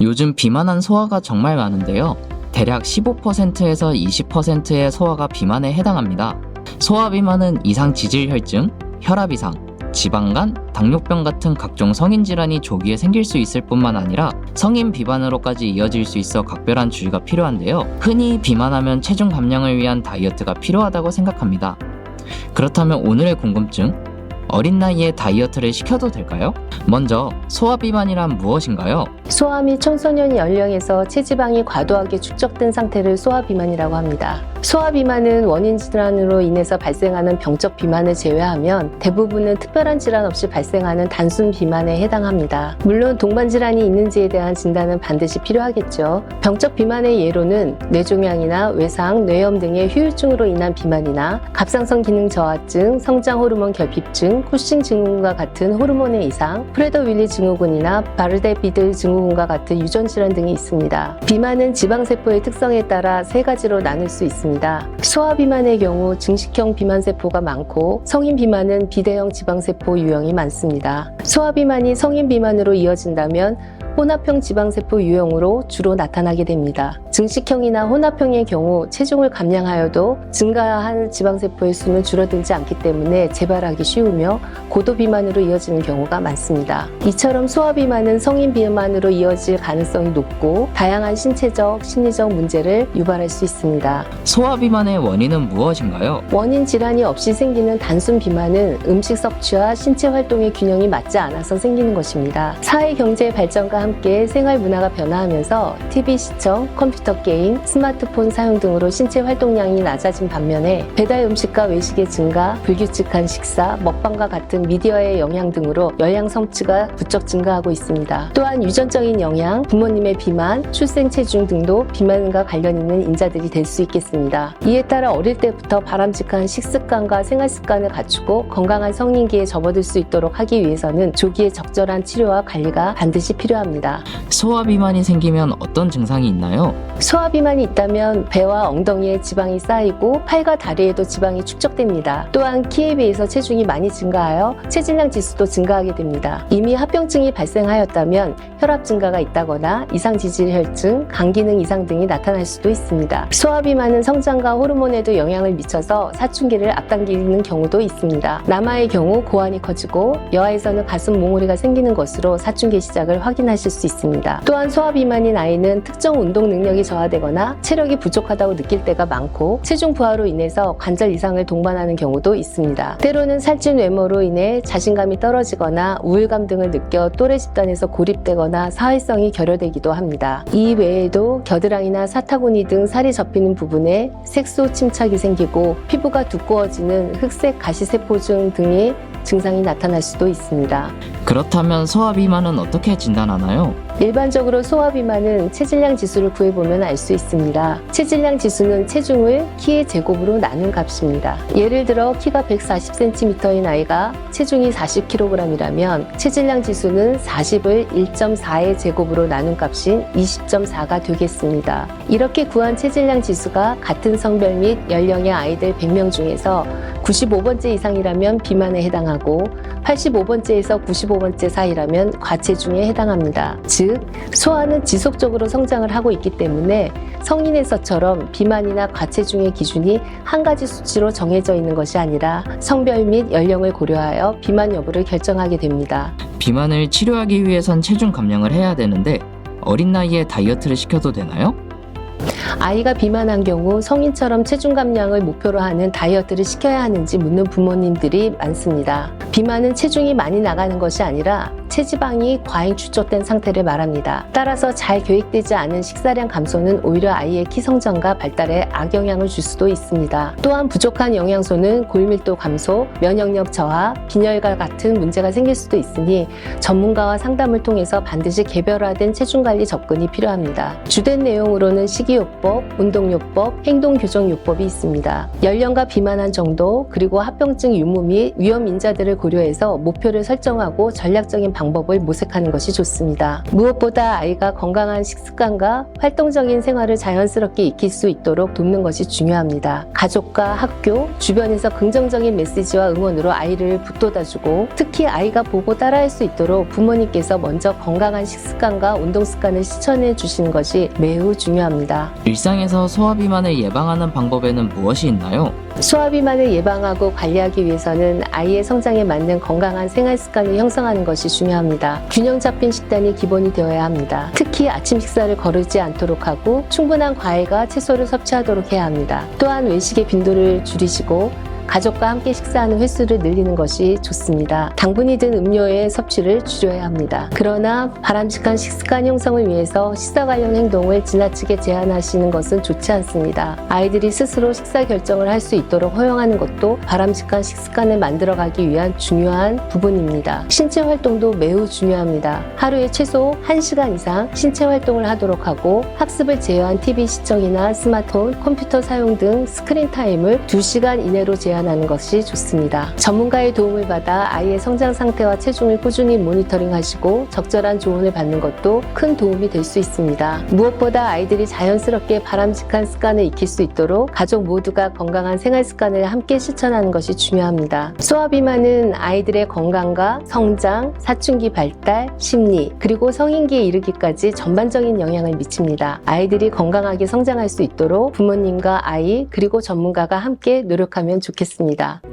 요즘 비만한 소아가 정말 많은데요. 대략 15%에서 20%의 소아가 비만에 해당합니다. 소아 비만은 이상 지질 혈증, 혈압 이상, 지방간, 당뇨병 같은 각종 성인 질환이 조기에 생길 수 있을 뿐만 아니라 성인 비만으로까지 이어질 수 있어 각별한 주의가 필요한데요. 흔히 비만하면 체중 감량을 위한 다이어트가 필요하다고 생각합니다. 그렇다면 오늘의 궁금증, 어린 나이에 다이어트를 시켜도 될까요? 먼저 소아 비만이란 무엇인가요? 소아 및 청소년 연령에서 체지방이 과도하게 축적된 상태를 소아 비만이라고 합니다. 소아 비만은 원인 질환으로 인해서 발생하는 병적 비만을 제외하면 대부분은 특별한 질환 없이 발생하는 단순 비만에 해당합니다. 물론 동반 질환이 있는지에 대한 진단은 반드시 필요하겠죠. 병적 비만의 예로는 뇌종양이나 외상, 뇌염 등의 후유증으로 인한 비만이나 갑상선 기능 저하증, 성장 호르몬 결핍증, 쿠싱 증후군과 같은 호르몬의 이상, 프레더-윌리 증후군이나 바르데비드 증후군 과 같은 유전 질환 등이 있습니다. 비만은 지방세포의 특성에 따라 세 가지로 나눌 수 있습니다. 소아 비만의 경우 증식형 비만세포가 많고 성인 비만은 비대형 지방세포 유형이 많습니다. 소아 비만이 성인 비만으로 이어진다면 혼합형 지방세포 유형으로 주로 나타나게 됩니다. 증식형이나 혼합형의 경우 체중을 감량하여도 증가할 지방세포의 수는 줄어들지 않기 때문에 재발하기 쉬우며 고도 비만으로 이어지는 경우가 많습니다. 이처럼 소아 비만은 성인 비만으로 이어질 가능성이 높고 다양한 신체적, 심리적 문제를 유발할 수 있습니다. 소아 비만의 원인은 무엇인가요? 원인 질환이 없이 생기는 단순 비만은 음식 섭취와 신체 활동의 균형이 맞지 않아서 생기는 것입니다. 사회 경제 발전과 함께 생활 문화가 변화하면서 TV 시청, 컴퓨터 게임, 스마트폰 사용 등으로 신체 활동량이 낮아진 반면에 배달 음식과 외식의 증가, 불규칙한 식사, 먹방과 같은 미디어의 영향 등으로 열량 섭취가 부쩍 증가하고 있습니다. 또한 유전적인 영향, 부모님의 비만, 출생 체중 등도 비만과 관련 있는 인자들이 될 수 있겠습니다. 이에 따라 어릴 때부터 바람직한 식습관과 생활 습관을 갖추고 건강한 성인기에 접어들 수 있도록 하기 위해서는 조기에 적절한 치료와 관리가 반드시 필요합니다. 소아 비만이 생기면 어떤 증상이 있나요? 소아 비만이 있다면 배와 엉덩이에 지방이 쌓이고 팔과 다리에도 지방이 축적됩니다. 또한 키에 비해서 체중이 많이 증가하여 체질량 지수도 증가하게 됩니다. 이미 합병증이 발생하였다면 혈압 증가가 있다거나 이상 지질 혈증, 간 기능 이상 등이 나타날 수도 있습니다. 소아 비만은 성장과 호르몬에도 영향을 미쳐서 사춘기를 앞당기는 경우도 있습니다. 남아의 경우 고환이 커지고 여아에서는 가슴 몽우리가 생기는 것으로 사춘기 시작을 확인하 실 수 있습니다. 또한 소아 비만인 아이는 특정 운동 능력이 저하되거나 체력이 부족하다고 느낄 때가 많고 체중 부하로 인해서 관절 이상을 동반하는 경우도 있습니다. 때로는 살찐 외모로 인해 자신감이 떨어지거나 우울감 등을 느껴 또래 집단에서 고립되거나 사회성이 결여되기도 합니다. 이 외에도 겨드랑이나 사타구니 등 살이 접히는 부분에 색소 침착이 생기고 피부가 두꺼워지는 흑색 가시세포증 등의 증상이 나타날 수도 있습니다. 그렇다면 소아 비만은 어떻게 진단하나요? 일반적으로 소아 비만은 체질량 지수를 구해보면 알 수 있습니다. 체질량 지수는 체중을 키의 제곱으로 나눈 값입니다. 예를 들어 키가 140cm인 아이가 체중이 40kg이라면 체질량 지수는 40을 1.4의 제곱으로 나눈 값인 20.4가 되겠습니다. 이렇게 구한 체질량 지수가 같은 성별 및 연령의 아이들 100명 중에서 95번째 이상이라면 비만에 해당하고 85번째에서 95번째 사이라면 과체중에 해당합니다. 즉, 소아는 지속적으로 성장을 하고 있기 때문에 성인에서처럼 비만이나 과체중의 기준이 한 가지 수치로 정해져 있는 것이 아니라 성별 및 연령을 고려하여 비만 여부를 결정하게 됩니다. 비만을 치료하기 위해선 체중 감량을 해야 되는데 어린 나이에 다이어트를 시켜도 되나요? 아이가 비만한 경우 성인처럼 체중 감량을 목표로 하는 다이어트를 시켜야 하는지 묻는 부모님들이 많습니다. 비만은 체중이 많이 나가는 것이 아니라 체지방이 과잉 축적된 상태를 말합니다. 따라서 잘 계획되지 않은 식사량 감소는 오히려 아이의 키 성장과 발달에 악영향을 줄 수도 있습니다. 또한 부족한 영양소는 골밀도 감소, 면역력 저하, 빈혈과 같은 문제가 생길 수도 있으니 전문가와 상담을 통해서 반드시 개별화된 체중 관리 접근이 필요합니다. 주된 내용으로는 식이요법, 운동요법, 행동교정요법이 있습니다. 연령과 비만한 정도, 그리고 합병증 유무 및 위험 인자들을 고려해서 목표를 설정하고 전략적인 방법 을 모색하는 것이 좋습니다. 무엇보다 아이가 건강한 식습관과 활동적인 생활을 자연스럽게 익힐 수 있도록 돕는 것이 중요합니다. 가족과 학교, 주변에서 긍정적인 메시지와 응원으로 아이를 북돋아주고 특히 아이가 보고 따라할 수 있도록 부모님께서 먼저 건강한 식습관과 운동 습관을 실천해 주시는 것이 매우 중요합니다. 일상에서 소화비만을 예방하는 방법에는 무엇이 있나요? 소화비만을 예방하고 관리하기 위해서는 아이의 성장에 맞는 건강한 생활 습관을 형성하는 것이 중요합니다. 균형 잡힌 식단이 기본이 되어야 합니다. 특히 아침 식사를 거르지 않도록 하고 충분한 과일과 채소를 섭취하도록 해야 합니다. 또한 외식의 빈도를 줄이시고 가족과 함께 식사하는 횟수를 늘리는 것이 좋습니다. 당분이 든 음료의 섭취를 줄여야 합니다. 그러나 바람직한 식습관 형성을 위해서 식사 관련 행동을 지나치게 제한하시는 것은 좋지 않습니다. 아이들이 스스로 식사 결정을 할 수 있도록 허용하는 것도 바람직한 식습관을 만들어가기 위한 중요한 부분입니다. 신체 활동도 매우 중요합니다. 하루에 최소 1시간 이상 신체 활동을 하도록 하고 학습을 제어한 TV 시청이나 스마트폰, 컴퓨터 사용 등 스크린 타임을 2시간 이내로 제한 하는 것이 좋습니다. 전문가의 도움을 받아 아이의 성장 상태와 체중을 꾸준히 모니터링 하시고 적절한 조언을 받는 것도 큰 도움이 될 수 있습니다. 무엇보다 아이들이 자연스럽게 바람직한 습관을 익힐 수 있도록 가족 모두가 건강한 생활 습관을 함께 실천하는 것이 중요합니다. 소화비만은 아이들의 건강과 성장, 사춘기 발달, 심리, 그리고 성인기에 이르기까지 전반적인 영향을 미칩니다. 아이들이 건강하게 성장할 수 있도록 부모님과 아이, 그리고 전문가가 함께 노력하면 좋겠습니다.